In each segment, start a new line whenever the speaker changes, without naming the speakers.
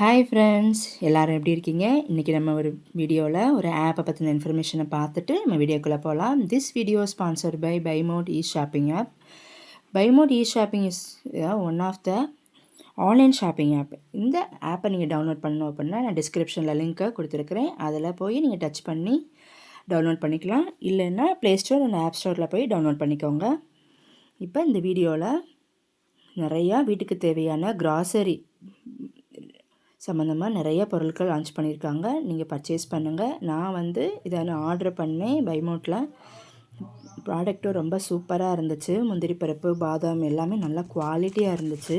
Hi friends எல்லோரும் எப்படி இருக்கீங்க? இன்றைக்கி நம்ம ஒரு வீடியோவில் ஒரு ஆப்பை பற்றின இன்ஃபர்மேஷனை பார்த்துட்டு நம்ம வீடியோக்குள்ளே போகலாம் this video sponsor by Bymot e shopping app பைமோட் e shopping is one of the online shopping app இந்த ஆப்பை நீங்கள் டவுன்லோட் பண்ணணும் அப்படின்னா நான் டிஸ்கிரிப்ஷனில் லிங்க்கை கொடுத்துருக்குறேன். அதில் போய் நீங்கள் டச் பண்ணி டவுன்லோட் பண்ணிக்கலாம். இல்லைன்னா ப்ளே ஸ்டோர் அண்ட் ஆப் ஸ்டோரில் போய் டவுன்லோட் பண்ணிக்கோங்க. இப்போ இந்த வீடியோவில் நிறையா வீட்டுக்கு தேவையான கிராசரி சம்மந்தமாக நிறைய பொருட்கள் லான்ச் பண்ணியிருக்காங்க. நீங்கள் பர்ச்சேஸ் பண்ணுங்கள் நான் வந்து இதை நான் ஆர்டர் பண்ணேன் பைமோட்டில் ப்ராடக்ட்டும் ரொம்ப சூப்பராக இருந்துச்சு. முந்திரி பருப்பு பாதாம் எல்லாமே நல்லா குவாலிட்டியாக இருந்துச்சு.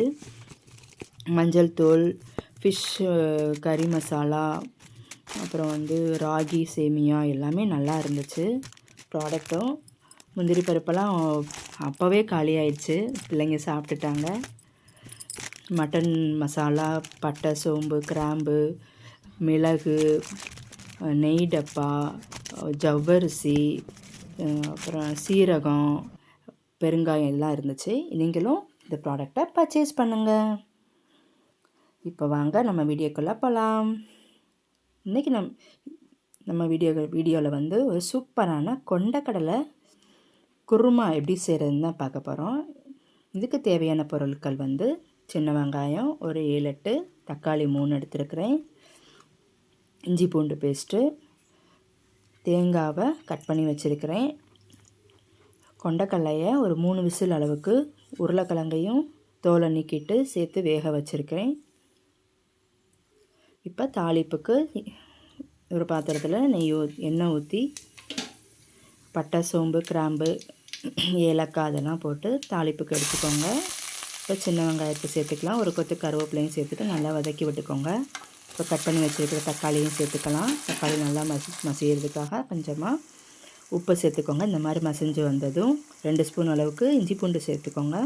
மஞ்சள் தூள் ஃபிஷ் கறி மசாலா அப்புறம் வந்து ராகி சேமியா எல்லாமே நல்லா இருந்துச்சு. ப்ராடக்ட்டும் முந்திரி பருப்பெல்லாம் அப்போவே காலி ஆயிடுச்சு பிள்ளைங்க சாப்பிட்டுட்டாங்க. மட்டன் மசாலா பட்டை சோம்பு கிராம்பு மிளகு நெய் டப்பா ஜவ்வரிசி அப்புறம் சீரகம் பெருங்காயம் எல்லாம் இருந்துச்சு. நீங்களும் இந்த ப்ராடக்டை பர்ச்சேஸ் பண்ணுங்கள் இப்போ வாங்க நம்ம வீடியோக்குள்ளே போகலாம் இன்றைக்கி நம் நம்ம வீடியோ வீடியோவில் வந்து ஒரு சூப்பரான கொண்டக்கடலை குருமா எப்படி செய்கிறதுன்னு தான் பார்க்க போகிறோம் இதுக்கு தேவையான பொருட்கள் வந்து சின்ன வெங்காயம் ஒரு ஏழு எட்டு தக்காளி மூணு எடுத்துருக்கிறேன். இஞ்சி பூண்டு பேஸ்ட்டு தேங்காவை கட் பண்ணி வச்சுருக்கிறேன். கொண்டக்கடலையை ஒரு மூணு விசில் அளவுக்கு உருளைக்கிழங்கையும் தோலை நீக்கிட்டு சேர்த்து வேக வச்சுருக்கிறேன். இப்போ தாளிப்புக்கு ஒரு பாத்திரத்தில் நெய் ஊ எண்ணெய் ஊற்றி பட்டை சோம்பு கிராம்பு ஏலக்காய் அதெல்லாம் போட்டு தாளிப்புக்கு எடுத்துக்கோங்க. இப்போ சின்ன வெங்காயத்தை சேர்த்துக்கலாம். ஒரு கொத்து கருவேப்பிலையும் சேர்த்துட்டு நல்லா வதக்கி விட்டுக்கோங்க. இப்போ கட் பண்ணி வச்சுருக்கிற தக்காளியும் சேர்த்துக்கலாம். தக்காளி நல்லா மசி மசியறதுக்காக கொஞ்சமாக உப்பு சேர்த்துக்கோங்க. இந்த மாதிரி மசிஞ்சு வந்ததும் ரெண்டு ஸ்பூன் அளவுக்கு இஞ்சி பூண்டு சேர்த்துக்கோங்க.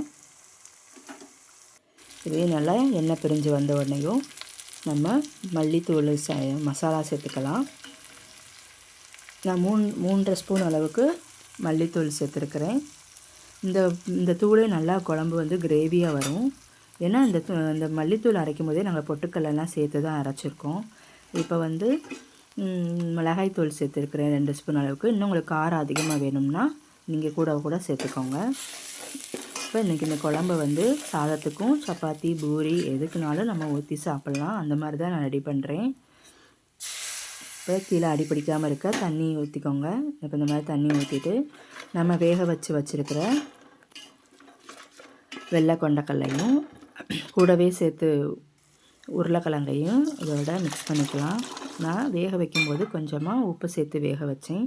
இதே நல்லா எண்ணெய் பிரிஞ்சு வந்த உடனேயும் நம்ம மல்லித்தூள் மசாலா சேர்த்துக்கலாம். நான் மூணு மூன்றரை ஸ்பூன் அளவுக்கு மல்லித்தூள் சேர்த்துருக்குறேன். இந்த இந்த தூளே நல்லா குழம்பு வந்து கிரேவியாக வரும். ஏன்னா இந்த இந்த மல்லித்தூள் அரைக்கும் போதே நாங்கள் பொட்டுக்கல்லாம் சேர்த்து தான் அரைச்சிருக்கோம். இப்போ வந்து மிளகாய் தூள் சேர்த்துருக்குறேன் ரெண்டு ஸ்பூன் அளவுக்கு. இன்னும் உங்களுக்கு காரம் அதிகமாக வேணும்னா நீங்கள் கூட கூட சேர்த்துக்கோங்க. இப்போ இன்றைக்கி இந்த குழம்பு வந்து சாதத்துக்கும் சப்பாத்தி பூரி எதுக்குனாலும் நம்ம ஊற்றி சாப்பிட்லாம். அந்த மாதிரி தான் நான் ரெடி பண்ணுறேன் இப்போ கீழே அடி பிடிக்காமல் இருக்க தண்ணி ஊற்றிக்கோங்க இப்போ இந்த மாதிரி தண்ணி ஊற்றிட்டு நம்ம வேக வச்சு வச்சுருக்கிற வெள்ளை கொண்டக்கல்லையும் கூடவே சேர்த்து உருளைக்கிழங்கையும் இதோட மிக்ஸ் பண்ணிக்கலாம். நான் வேக வைக்கும்போது கொஞ்சமாக உப்பு சேர்த்து வேக வச்சேன்.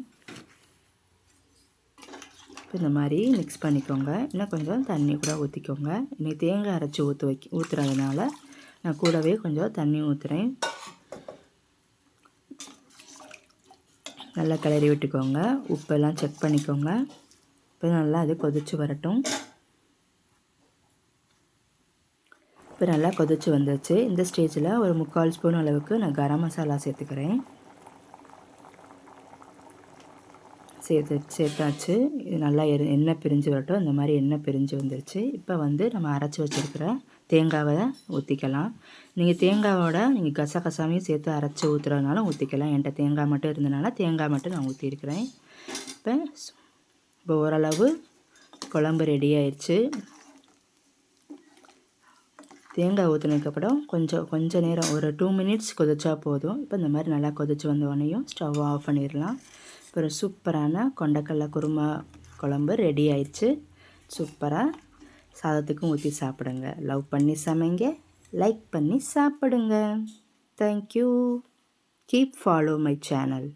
இந்த மாதிரி மிக்ஸ் பண்ணிக்கோங்க. இன்னும் கொஞ்சம் தண்ணி கூட ஊற்றிக்கோங்க இன்னைக்கு தேங்காய் அரைச்சி ஊற்று வைக்க ஊற்றுறதுனால நான் கூடவே கொஞ்சம் தண்ணி ஊற்றுறேன் நல்லா கிளறி விட்டுக்கோங்க. உப்பெல்லாம் செக் பண்ணிக்கோங்க. இப்போ நல்லா அது கொதித்து வரட்டும். இப்போ நல்லா கொதிச்சு வந்துச்சு இந்த ஸ்டேஜில் ஒரு முக்கால் ஸ்பூன் அளவுக்கு நான் கரம் மசாலா சேர்த்துக்கிறேன். சேர்த்து சேர்த்தாச்சு. இது நல்லா எரு எண்ணெய் பிரிஞ்சு வரட்டும். இந்த மாதிரி எண்ணெய் பிரிஞ்சு வந்துருச்சு. இப்போ வந்து நம்ம அரைச்சி வச்சுருக்கிற தேங்காவை ஊற்றிக்கலாம் நீங்கள் தேங்காவோட நீங்கள் கசகசாமையும் சேர்த்து அரைச்சி ஊற்றுறதுனாலும் ஊற்றிக்கலாம் என்கிட்ட தேங்காய் மட்டும் இருந்தனால தேங்காய் மட்டும் நான் ஊற்றிருக்கிறேன் இப்போ இப்போ ஓரளவு குழம்பு ரெடி ஆயிடுச்சு தேங்காய் ஊற்றினதுக்கப்புறம் கொஞ்சம் கொஞ்சம் நேரம் ஒரு டூ மினிட்ஸ் கொதிச்சா போதும். இப்போ இந்த மாதிரி நல்லா கொதிச்சு வந்தோடனையும் ஸ்டவ் ஆஃப் பண்ணிடலாம். அப்புறம் சூப்பரான கொண்டக்கடலை குருமா குழம்பு ரெடி ஆயிடுச்சு. சூப்பராக சாதத்துக்கும் ஊற்றி சாப்பிடுங்க. லவ் பண்ணி சமைங்க லைக் பண்ணி சாப்பிடுங்க. Thank you keep follow my channel